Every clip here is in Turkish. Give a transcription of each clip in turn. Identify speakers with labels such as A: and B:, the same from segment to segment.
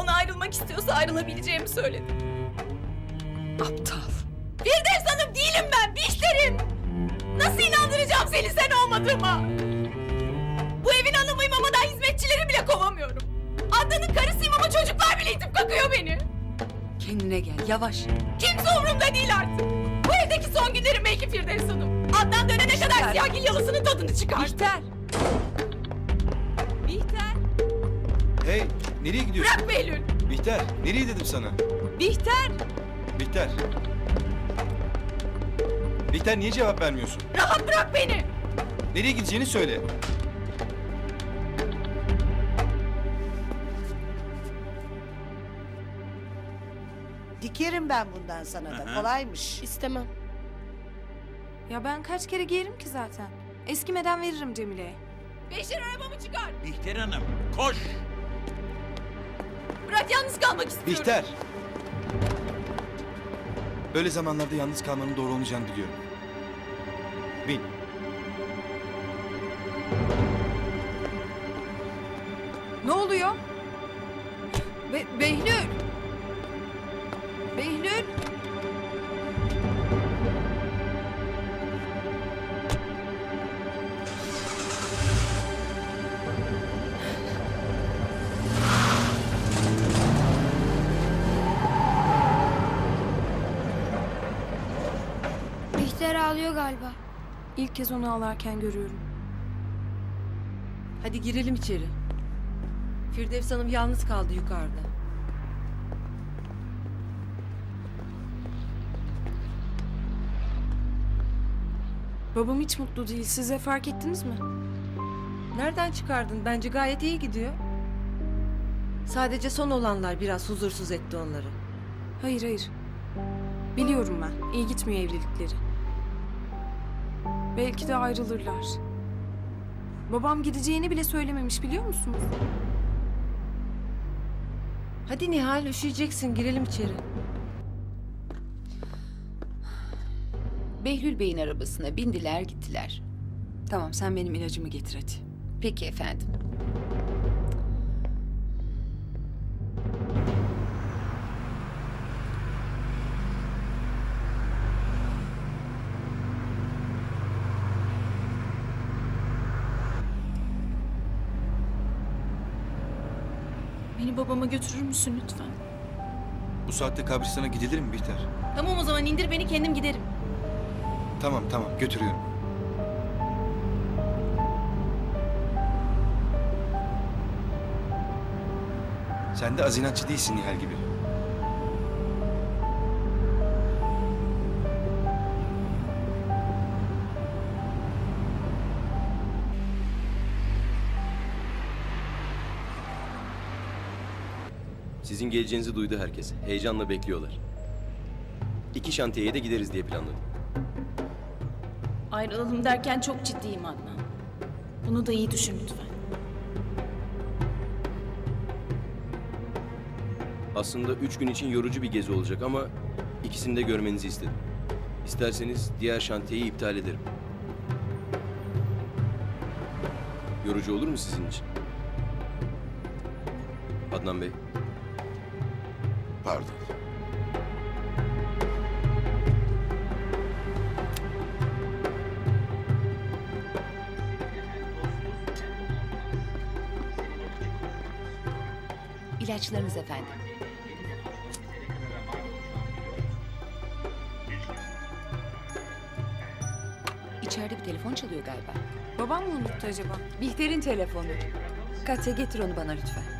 A: Ona ayrılmak istiyorsa ayrılabileceğimi söyledim.
B: Aptal.
A: Firdevs Hanım değilim ben, Bihter'im. Nasıl inandıracağım seni sen olmadığıma? Bu evin hanımıyım ama daha hizmetçileri bile kovamıyorum. Adnan'ın karısıyım ama çocuklar bile itip kakıyor beni.
B: Kendine gel yavaş.
A: Kimse umurumda değil artık. Bu evdeki son günlerim belki Firdevs Hanım. Adnan dönene kadar
B: Bihter.
A: siyahgil yalısının tadını çıkar.
B: Bihter. Bihter.
C: Hey, nereye gidiyorsun?
A: Bırak Behlül.
C: Bihter, nereye dedim sana?
B: Bihter.
C: Bihter. Bihter niye cevap vermiyorsun?
A: Rahat bırak beni.
C: Nereye gideceğini söyle.
D: Dikerim ben bundan sana da. Kolaymış.
E: İstemem.
F: Ya ben kaç kere giyerim ki zaten. Eskimeden veririm Cemile'ye.
A: Beşir arabamı çıkar.
G: Bihter Hanım koş.
A: Yalnız kalmak istiyorum.
C: Bihter. Böyle zamanlarda yalnız kalmanın doğru olmayacağını biliyorum. Bin.
B: Ne oluyor?
E: Bihter ağlıyor galiba.
F: İlk kez onu ağlarken görüyorum.
H: Hadi girelim içeri. Firdevs Hanım yalnız kaldı yukarıda.
F: Babam hiç mutlu değil. Size fark ettiniz mi?
H: Nereden çıkardın? Bence gayet iyi gidiyor. Sadece son olanlar biraz huzursuz etti onları.
F: Hayır hayır. Biliyorum ben. İyi gitmiyor evlilikleri. Belki de ayrılırlar. Babam gideceğini bile söylememiş biliyor musunuz?
H: Hadi Nihal üşüyeceksin girelim içeri.
I: Behlül Bey'in arabasına bindiler gittiler.
B: Tamam sen benim ilacımı getir hadi.
I: Peki efendim.
A: Beni babama götürür müsün lütfen?
C: Bu saatte kabristana gidilir mi Bihter?
A: Tamam o zaman indir beni kendim giderim.
C: Tamam tamam götürüyorum. Sen de azinatçı değilsin Nihal gibi.
J: Sizin geleceğinizi duydu herkes. Heyecanla bekliyorlar. İki şantiyeye de gideriz diye planladım.
A: Ayrılalım derken çok ciddiyim Adnan. Bunu da iyi düşün lütfen.
J: Aslında üç gün için yorucu bir gezi olacak ama ikisini de görmenizi istedim. İsterseniz diğer şantiyeyi iptal ederim. Yorucu olur mu sizin için? Adnan Bey,
G: Pardon.
I: İlaçlarınız efendim. İçeride bir telefon çalıyor galiba.
F: Babam mı unuttu acaba?
B: Bihter'in telefonu. Katya getir onu bana lütfen.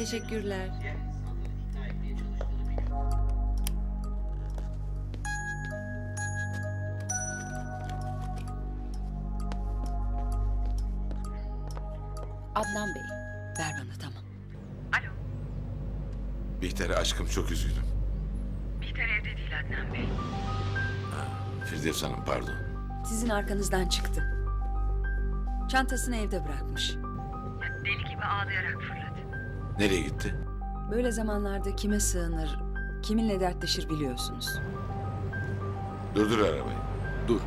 H: Teşekkürler.
I: Adnan Bey.
B: Ver bana tamam.
G: Bihter'e aşkım çok üzgünüm.
B: Bihter evde değil Adnan Bey.
G: Firdevs Hanım pardon.
B: Sizin arkanızdan çıktı. Çantasını evde bırakmış. deli gibi ağlayarak fırladı.
G: Nereye gitti?
B: Böyle zamanlarda kime sığınır, kiminle dertleşir biliyorsunuz.
G: Durdur arabayı.
J: Dur.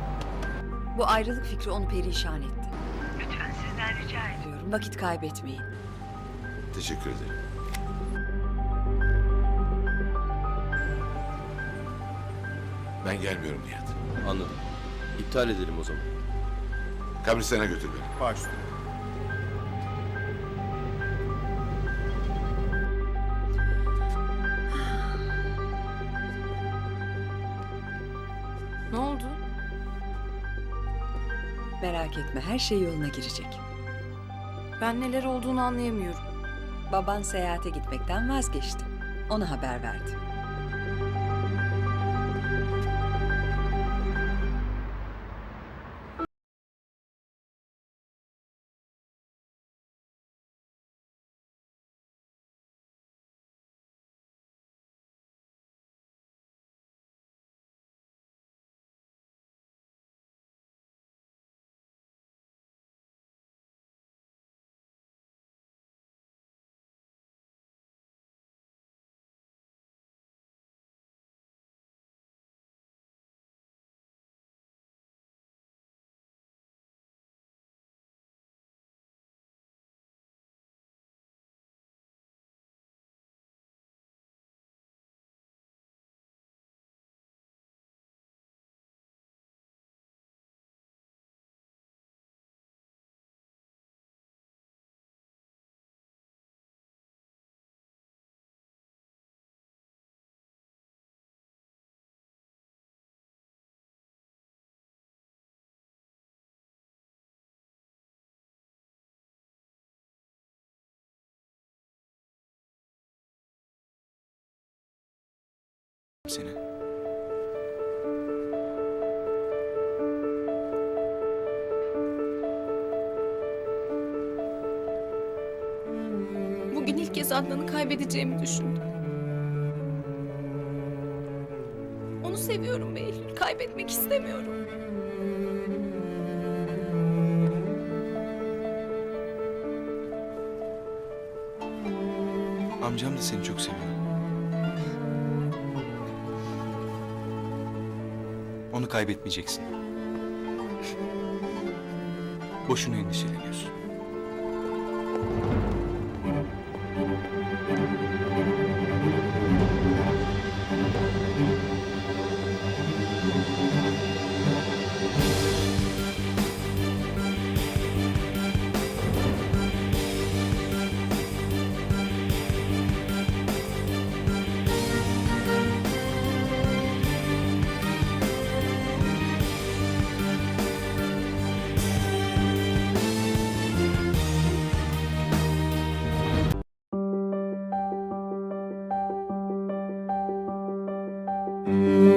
B: Bu ayrılık fikri onu perişan etti. Lütfen sizden rica ediyorum. Vakit kaybetmeyin.
G: Teşekkür ederim. Ben gelmiyorum Nihat.
J: Anladım. İptal edelim o zaman.
G: Kabristan'a götür beni.
C: Baş üstüne.
F: Ne oldu?
B: Merak etme her şey yoluna girecek.
F: Ben neler olduğunu anlayamıyorum.
B: Baban seyahate gitmekten vazgeçti. Ona haber verdi.
C: Seni.
A: Bugün ilk kez Adnan'ı kaybedeceğimi düşündüm. Onu seviyorum Behlül. Kaybetmek istemiyorum.
C: Amcam da seni çok seviyor. Onu kaybetmeyeceksin. Boşuna endişeleniyorsun.
B: Mm-hmm.